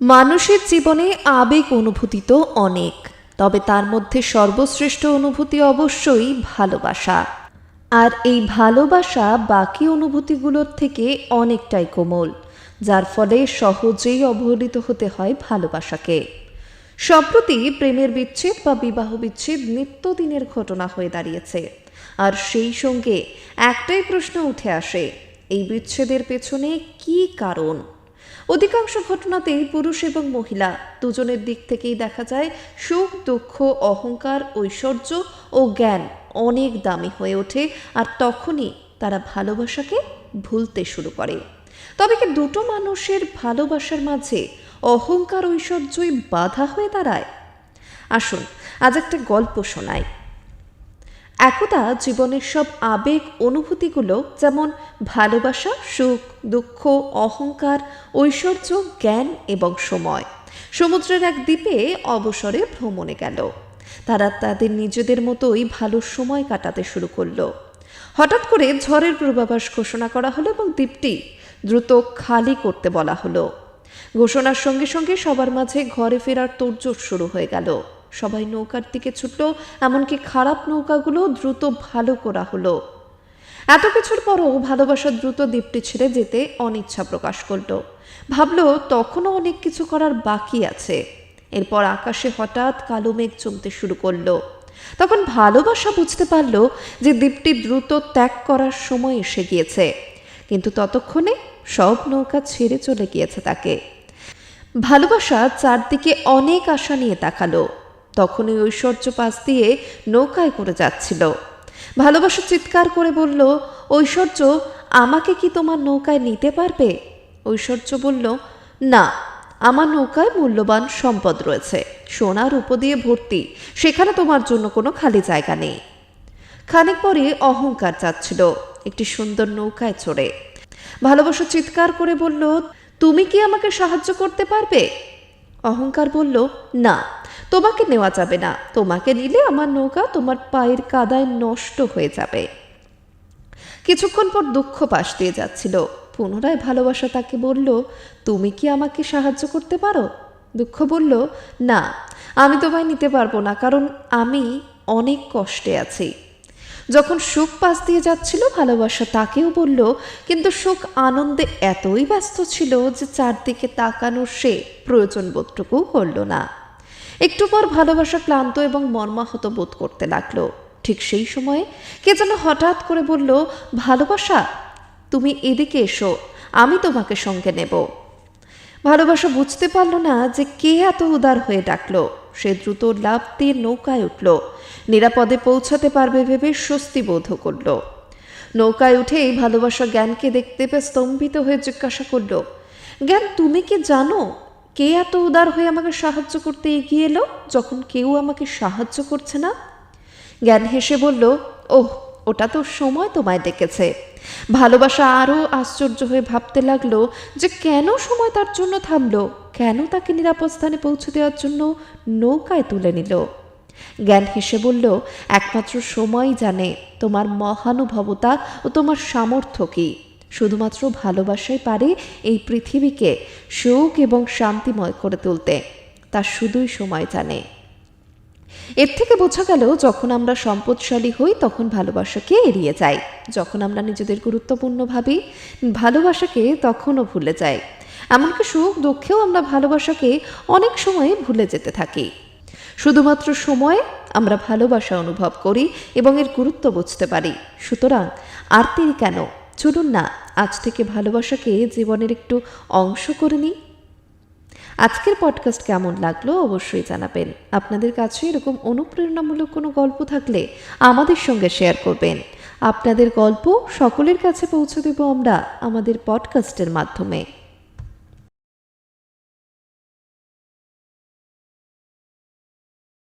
মানুষের জীবনে আবেগ অনুভূতি তো অনেক, তবে তার মধ্যে সর্বশ্রেষ্ঠ অনুভূতি অবশ্যই ভালোবাসা। আর এই ভালোবাসা বাকি অনুভূতিগুলোর থেকে অনেকটাই কোমল, যার ফলে সহজেই অবহেলিত হতে হয় ভালোবাসাকে। সম্প্রতি প্রেমের বিচ্ছেদ বা বিবাহ বিচ্ছেদ নিত্যদিনের ঘটনা হয়ে দাঁড়িয়েছে। আর সেই সঙ্গে একটাই প্রশ্ন উঠে আসে, এই বিচ্ছেদের পেছনে কী কারণ? অধিকাংশ ঘটনাতেই পুরুষ এবং মহিলা। দুজনের দিক থেকেই দেখা যায়, সুখ, দুঃখ, অহংকার, ঐশ্বর্য ও জ্ঞান অনেক দামি হয়ে ওঠে আর তখনই তারা ভালোবাসাকে ভুলতে শুরু করে। তবে কি দুটো মানুষের ভালোবাসার মাঝে অহংকার, ঐশ্বর্যই বাধা হয়ে দাঁড়ায়? আসুন, আজ একটা গল্প শোনাই। একদা জীবনের সব আবেগ অনুভূতিগুলো যেমন ভালোবাসা, সুখ, দুঃখ, অহংকার, ঐশ্বর্য, জ্ঞান এবং সময়। সমুদ্রের এক দ্বীপে অবসরে ভ্রমণে গেল। তারা তাদের নিজেদের মতোই ভালো সময় কাটাতে শুরু করল। হঠাৎ করে ঝড়ের পূর্বাভাস ঘোষণা করা হলো এবং দ্বীপটি দ্রুত খালি করতে বলা হলো। ঘোষণার সঙ্গে সঙ্গে সবার মাঝে ঘরে ফেরার তোড়জোড় শুরু হয়ে গেল। সবাই নৌকার দিকে ছুটল, এমনকি খারাপ নৌকাগুলো দ্রুত ভালো করা হলো। এত কিছুর পরও ভালোবাসা দ্রুত দ্বীপটি ছেড়ে যেতে অনিচ্ছা প্রকাশ করল। ভাবলো, তখনও অনেক কিছু করার বাকি আছে। এরপর আকাশে হঠাৎ কালো মেঘ জমতে শুরু করল। তখন ভালোবাসা বুঝতে পারল যে দ্বীপটি দ্রুত ত্যাগ করার সময় এসে গিয়েছে। কিন্তু ততক্ষণে সব নৌকা ছেড়ে চলে গিয়েছে তাকে। ভালোবাসা চারদিকে অনেক আশা নিয়ে তাকালো। তখনই ঐশ্বর্য পাশ দিয়ে নৌকায় করে যাচ্ছিল। ভালোবাসা চিৎকার করে বলল, ঐশ্বর্য, আমাকে কি তোমার নৌকায় নিতে পারবে? ঐশ্বর্য বলল, না, আমার নৌকায় মূল্যবান সম্পদ রয়েছে। সোনার উপ দিয়ে ভর্তি, সেখানে তোমার জন্য কোনো খালি জায়গা নেই। খানিক পরে অহংকার যাচ্ছিল একটি সুন্দর নৌকায় চড়ে। ভালোবাসা চিৎকার করে বলল, তুমি কি আমাকে সাহায্য করতে পারবে? অহংকার বলল, না তোমাকে নেওয়া যাবে না। তোমাকে নিলে আমার নৌকা তোমার পায়ের কাদায় নষ্ট হয়ে যাবে। কিছুক্ষণ পর দুঃখ পাশ দিয়ে যাচ্ছিল। পুনরায় ভালোবাসা তাকে বলল, তুমি কি আমাকে সাহায্য করতে পারো? দুঃখ বলল, না, আমি তোমায় নিতে পারব না, কারণ আমি অনেক কষ্টে আছি। যখন সুখ পাশ দিয়ে যাচ্ছিল, ভালোবাসা তাকেও বলল, কিন্তু সুখ আনন্দে এতই ব্যস্ত ছিল যে চারদিকে তাকানোর সে প্রয়োজন বোধটুকুও করল না। একটু পর ভালোবাসা ক্লান্ত এবং মর্মাহত বোধ করতে লাগল। ঠিক সেই সময়ে কে যেন হঠাৎ করে বলল, ভালোবাসা, তুমি এদিকে এসো, আমি তোমাকে সঙ্গে নেব। ভালোবাসা বুঝতে পারল না যে কে এত উদার হয়ে ডাকলো। সে দ্রুত লাভ দিয়ে নৌকায় উঠল। নিরাপদে পৌঁছাতে পারবে ভেবে স্বস্তি বোধ করল। নৌকায় উঠেই ভালোবাসা জ্ঞানকে দেখতে পেয়ে স্তম্ভিত হয়ে জিজ্ঞাসা করল, জ্ঞান, তুমি কি জানো কে এত উদার হয়ে আমাকে সাহায্য করতে এগিয়ে এলো যখন কেউ আমাকে সাহায্য করছে না? জ্ঞান হেসে বলল, ওহ, ওটা তো সময় তোমায় ডেকেছে। ভালোবাসা আরও আশ্চর্য হয়ে ভাবতে লাগল যে কেন সময় তার জন্য থামলো? কেন তাকে নিরাপদ স্থানে পৌঁছে দেওয়ার জন্য নৌকায় তুলে নিল? জ্ঞান হেসে বলল, একমাত্র সময় জানে তোমার মহানুভবতা ও তোমার সামর্থ্য কী। শুধুমাত্র ভালোবাসাই পারে এই পৃথিবীকে সুখ এবং শান্তিময় করে তুলতে। তা শুধুই সময় জানে। এর থেকে বোঝা গেল, যখন আমরা সম্পদশালী হই, তখন ভালোবাসাকে এড়িয়ে যাই। যখন আমরা নিজেদের গুরুত্বপূর্ণ ভাবি, ভালোবাসাকে তখনও ভুলে যাই। এমনকি সুখ দুঃখেও আমরা ভালোবাসাকে অনেক সময় ভুলে যেতে থাকি। শুধুমাত্র সময়ে আমরা ভালোবাসা অনুভব করি এবং এর গুরুত্ব বুঝতে পারি। সুতরাং আর তিনি কেন? চলুন না, আজ থেকে ভালোবাসাকে জীবনের একটু অংশ করে নিই। আজকের পডকাস্ট কেমন লাগল অবশ্যই জানাবেন। আপনাদের কাছে এরকম অনুপ্রেরণামূলক কোনো গল্প থাকলে আমাদের সঙ্গে শেয়ার করবেন। আপনাদের গল্প সকলের কাছে পৌঁছে দেব আমরা আমাদের পডকাস্টের মাধ্যমে।